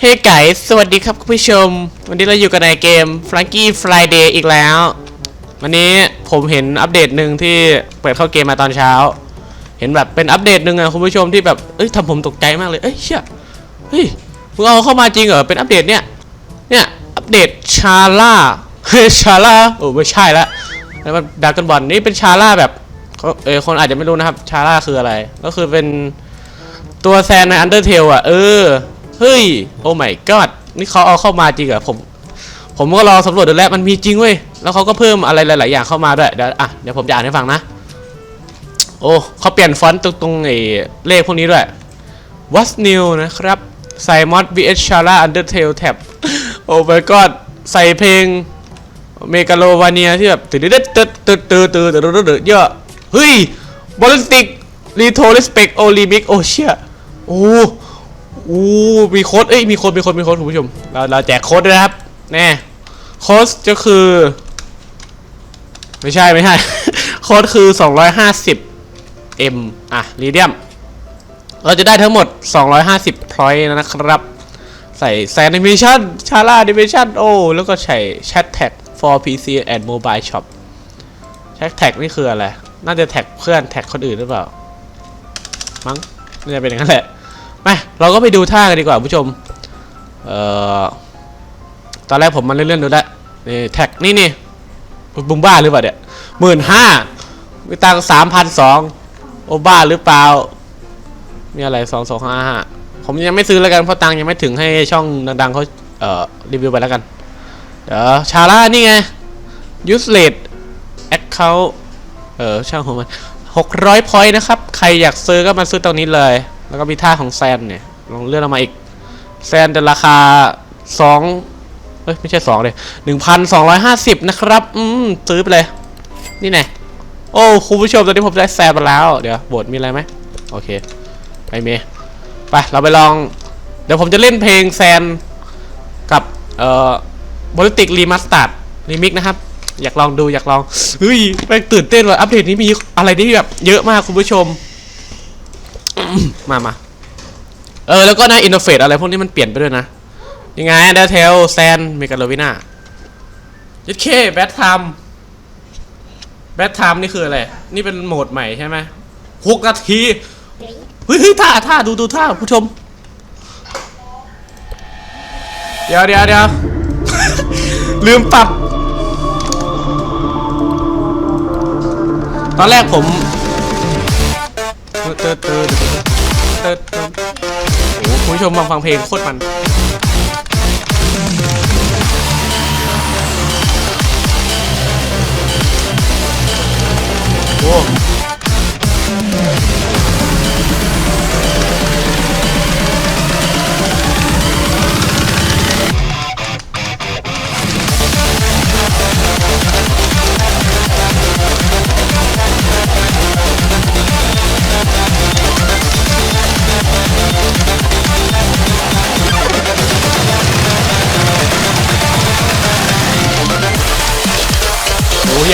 เฮ้ไก่สวัสดีครับคุณผู้ชม วันนี้เราอยู่กันในเกม Frankie Friday อีกแล้ว วันนี้ผมเห็นอัปเดตหนึ่งที่เปิดเข้าเกมมาตอนเช้า เห็นแบบเป็นอัปเดตหนึ่งอะคุณผู้ชมที่แบบ เอ้ยทำผมตกใจมากเลย เอ้ยเชี่ยเฮ้ยมึงเอาเข้ามาจริงเหรอ เป็นอัปเดตเนี่ย เนี่ย อัปเดตชาร่า เฮ้ยชาร่า โอ้ไม่ใช่ละแล้วมันดากันบอลนี่เป็นชาร่าแบบ เออคนอาจจะไม่รู้นะครับ ชาร่าคืออะไร ก็คือเป็นตัวแซนใน Undertale อะเออ เฮ้ย โอ้ไม่กอดนี่เขาเอาเข้ามาจริงเหรอผม ผมก็รอสำรวจดูแล้วมันมีจริงเว้ย แล้วเขาก็เพิ่มอะไรหลาย ๆ อย่างเข้ามาด้วยเดี๋ยวอะเดี๋ยวผมอ่านให้ฟังนะ โอ้เขาเปลี่ยนฟอนต์ตรงตรงไอ้เลขพวกนี้ด้วย What's new นะครับใ Simon VH Shara Undertale Tab โอ้ my god ใส่เพลงเมกาโลวาเนียที่แบบตืดเต้นตื่ตื่ตื่ตื่ตื่ตื่เยอะเฮ้ยบอลติกรีโทรเลสเปกโอลิมิกโอเชียโอ้ อ้มีโค้ดเอ้ยมีโค้ดมีโค้ดมีโค้ดคุณผู้ชมเราเราแจกโค้ดด้วยนะครับแน่โค้ดก็คือ ไม่ใช่ไม่ใช่ โค้ดคือ 250 M อะรีเดียม เราจะได้ทั้งหมด 250พอยต์นะครับ ใส่แซนิเมชันชาร่าดิเมชันโอ้แล้วก็ใช้ Chat Tag for PC and Mobile Shop Chat Tag นี่คืออะไร น่าจะแท็กเพื่อนแท็กคนอื่นหรือเปล่า มั้งน่าจะเป็นอย่างนั้นแหละ ไปเราก็ไปดูท่ากันดีกว่าผู้ชม เอ่อ ตอนแรกผมมันเลื่อนๆดูแล้วนี่แท็กนี่นี่บุมบ้าหรือเปล่าเนี่ยหมื่นห้ามีตังสามพันสองโอบ้าหรือเปล่า มีอะไรสองสองห้าห้าผมยังไม่ซื้อแล้วกันเพราะตังยังไม่ถึงให้ช่องดังๆเขาเอ่อรีวิวไปแล้วกัน เดี๋ยวชาร่านี่ไง useless account เออช่างหัวมันหกร้อยพอยต์นะครับ ใครอยากซื้อก็มาซื้อตรงนี้เลย แล้วก็มีท่าของแซนเนี่ยลองเลื่อนออกมาอีก แซนจะราคาสองเอ้ยไม่ใช่สองเลยหนึ่งพันสองร้อยห้าสิบนะครับ อืมซื้อไปเลย นี่ไงโอ้คุณผู้ชมตอนนี้ผมได้แซนมาแล้ว เดี๋ยวบทมีอะไรไหมโอเคไปเมย์ไปเราไปลอง เดี๋ยวผมจะเล่นเพลงแซนกับเอ่อบริติกรีมาสตาร์ดรีมิกนะครับ อยากลองดูอยากลองเฮ้ยแม่งตื่นเต้นว่ะอัปเดตนี้มีอะไรที่แบบเยอะมากคุณผู้ชม มามาเออแล้วก็นอินเทอร์เฟซอะไรพวกนี้มันเปลี่ยนไปด้วยนะ ยังไงเดเทลแซนเมกาโลวิน่ายัดเคแบทไทม์แบทไทม์นี่คืออะไร นี่เป็นโหมดใหม่ใช่ไหมหกนาทีเฮ้ยเฮ้ยท่าท่าดูดูท่าผู้ชม เดี๋ยวเดี๋ยวเดี๋ยวลืมปรับ ตอนแรกผม เติร์ดเติร์ดเติร์ดโอ้โหคุณผู้ชมมาฟังเพลงโคตรมัน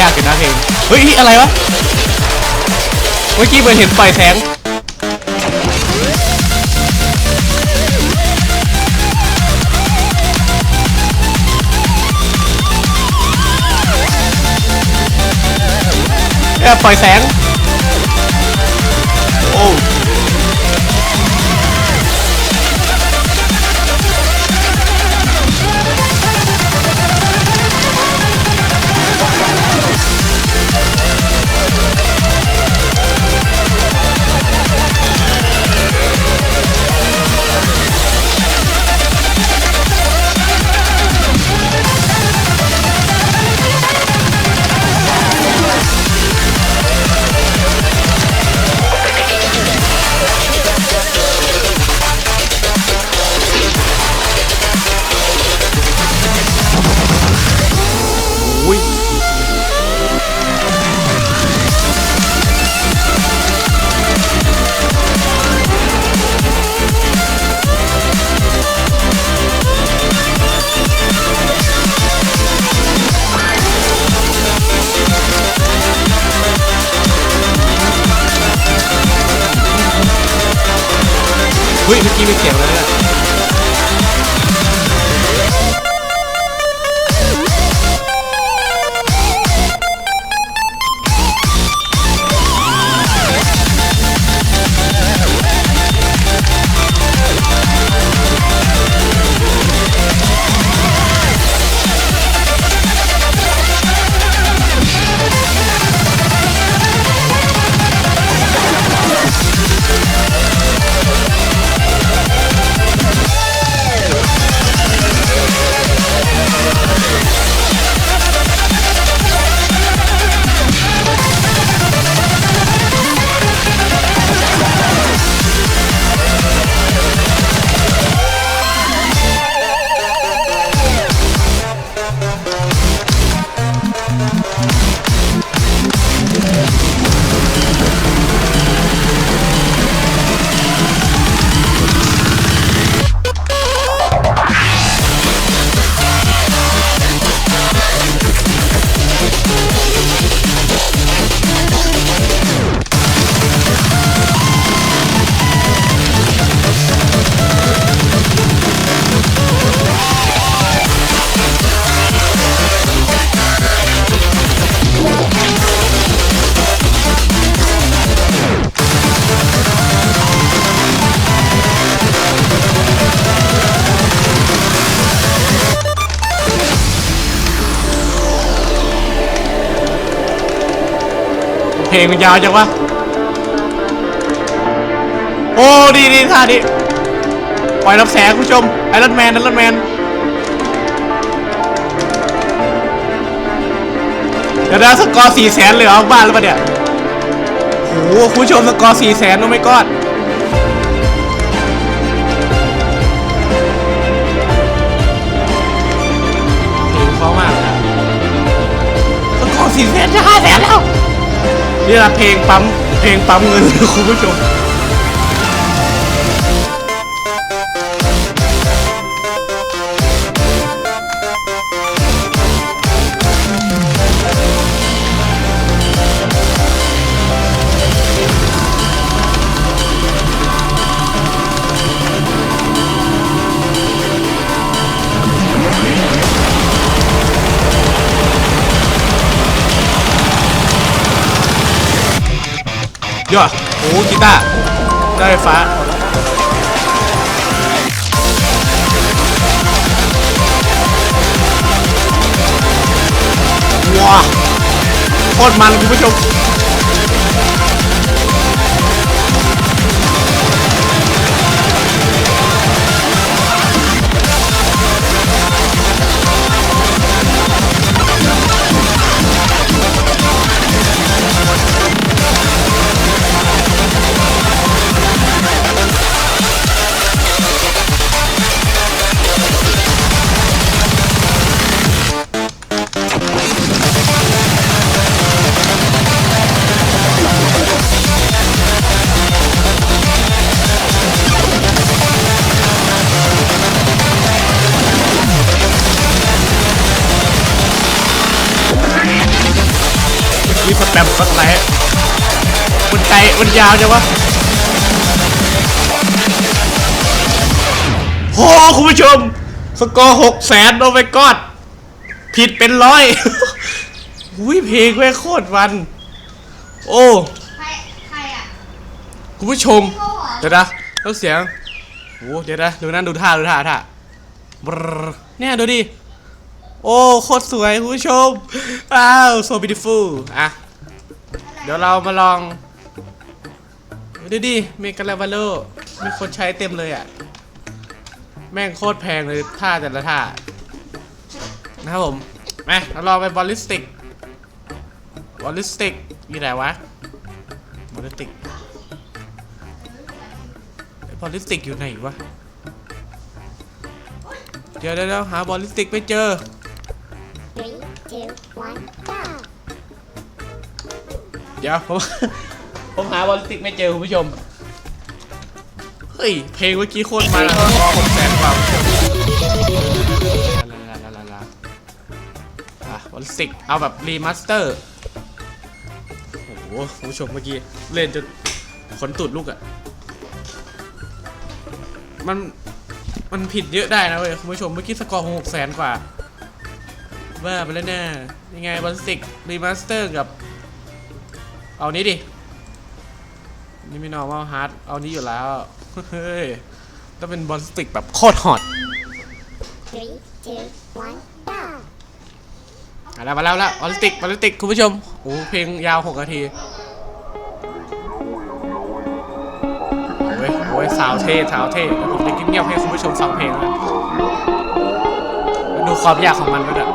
ยากอยู่นะเพลงเฮ้ยอะไรวะเมื่อกี้เหมือนเห็นไฟแสงแอบปล่อยแสง ฮ้ยเมื่อกี้มีเสียงอะไรเลย เพลงมันยาวจังวะ โอ้ดีดีท่าดีปล่อยรับแสงคุณผู้ชมไอรอนแมนไอรอนแมนเดี๋ยวนะสกอร์สี่แสนเลยเหรอบ้านแล้วปะเนี่ยโอ้โหคุณผู้ชมสกอร์สี่แสนโอ้ไม่กอดเพลงเพราะมากเลยอะสกอร์สี่แสนจะห้าแสนแล้ว นี่แหละเพลงปั๊มเพลงปั๊มเงินคุณผู้ชม ยอดโอ้กีตาร์ได้ไฟฟ้าว้าโคตรมันคุณผู้ชม มันไกลมันยาวจังวะโหคุณผู้ชม สกอร์หกแสนโอ้ my god ผิดเป็นร้อยอุ้ยเพลงแม่งโคตรมัน โอ้ ใครใครอะคุณผู้ชมเดี๋ยวนะต้องเสียงโอ้เดี๋ยวนะดูนั่นดูท่าดูท่าท่าบรรเนี่ยดูดิ โอ้โคตรสวยคุณผู้ชม อ้าว so beautiful อะ เดี๋ยวเรามาลอง ดูดิเมกาลาบาโลมีคนใช้เต็มเลยอะ แม่งโคตรแพงเลยท่าแต่ละท่า นะครับผมมาเราลองไปบอลลิสติก บอลลิสติก อยู่ไหนวะ บอลลิสติก บอลลิสติกอยู่ไหนวะ เดี๋ยวเดี๋ยวเดี๋ยวหาบอลลิสติกไม่เจอ Three, two, one, go! เดี๋ยวผม ผมหาบอลสติกไม่เจอคุณผู้ชม เฮ้ย เพลงเมื่อกี้โคตรมันอะหกแสนกว่ามลาลาลาลาอะบอลสติกเอาแบบรีมาสเตอร์ โอ้โหคุณผู้ชมเมื่อกี้เล่นจนขนตุดลูกอะมันมันผิดเยอะได้นะเว้ยคุณผู้ชมเมื่อกี้สกอร์หกแสนกว่าว่าไปแล้วแน่ยังไงบอลสติกรีมาสเตอร์กับ เอานี้ดิ นี่ไม่นอว่าฮาร์ดเอานี้อยู่แล้ว เฮ้ยต้องเป็นบอลสติกแบบโคตรฮอต Three, two, one, go! มาแล้วมาแล้วล้วบอลสติกบอลสติกคุณผู้ชมโอ้เพลงยาว6นาทีโอ้ยโอ้ยสาวเท่สาวเท่ผมจะกินเงียบให้คุณผู้ชมฟังเพลงนะดูความยากของมันด้วยนะ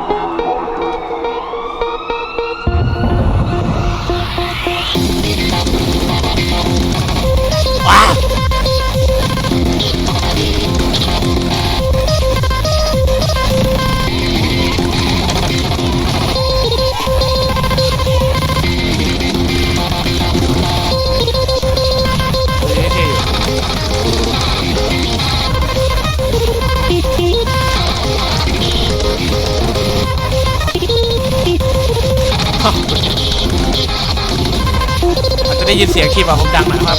เสียงคลิปอะผมดังหน่อยนะครับ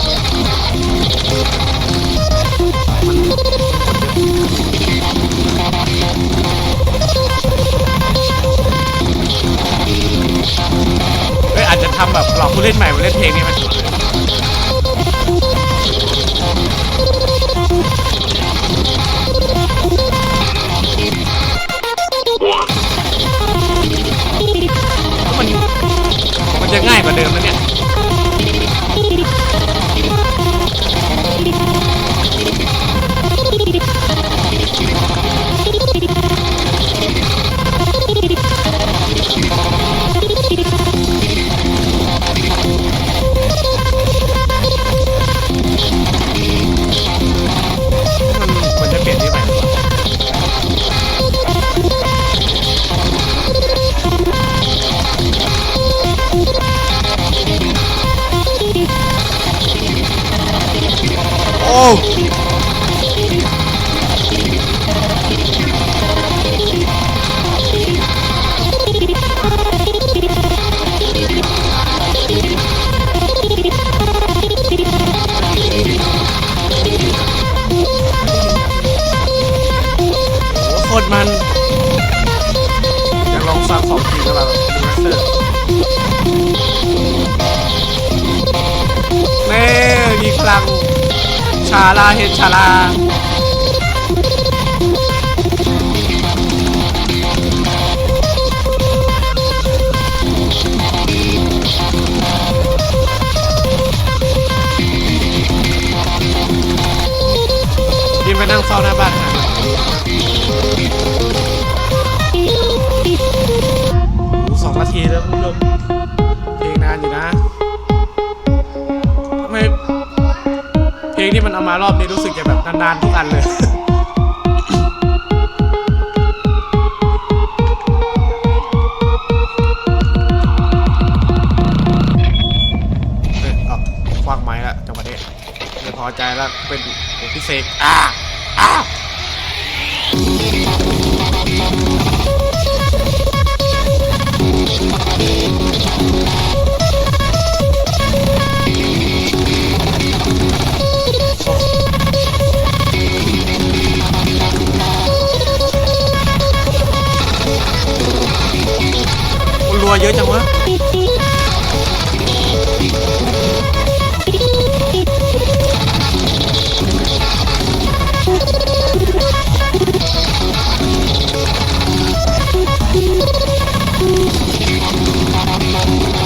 เอ้ยอาจจะทำแบบหลอกผู้เล่นใหม่มาเล่นเพลงนี้มัน นั่งเฝ้าหน้าบ้านหาสองนาทีแล้วคุณผู้ชมเพลงนานอยู่นะทำไมเพลงที่มันเอามารอบนี้รู้สึกจะแบบนานๆทุกอันเลย โอ้รัว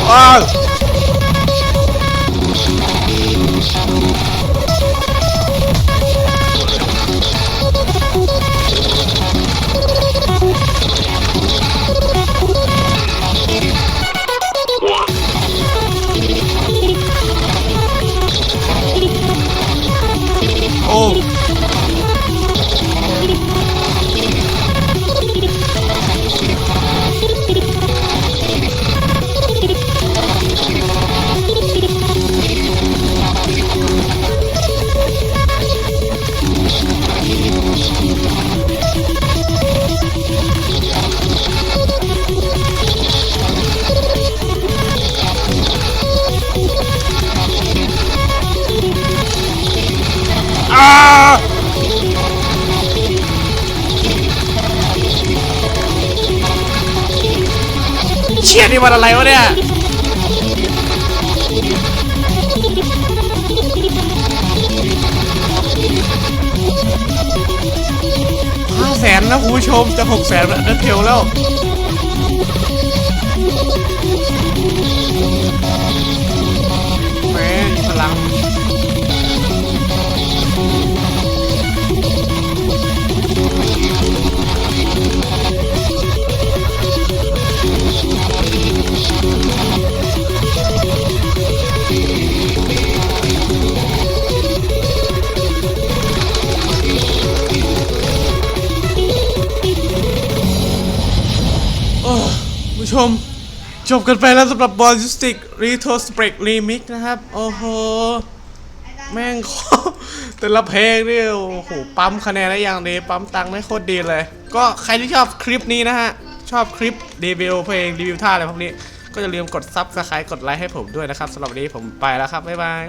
เวันอะไรวะเนี่ย ห้าแสนแล้วคุณผู้ชมจะหกแสนแล้วเทลแล้ว ผู้ชม จบกันไปแล้วสำหรับบอลยูสติกรีโทสเปรกรีมิกนะครับ โอ้โห แม่งแต่ละเพลงนี่โอ้โห ปั๊มคะแนนได้อย่างดี ปั๊มตังค์ได้โคตรดีเลย ก็ใครที่ชอบคลิปนี้นะฮะ ชอบคลิปรีวิวเพลงรีวิวท่าอะไรพวกนี้ ก็อย่าลืมกดซับสไครต์กดไลค์ให้ผมด้วยนะครับสำหรับวันนี้ผมไปแล้วครับ บ๊ายบาย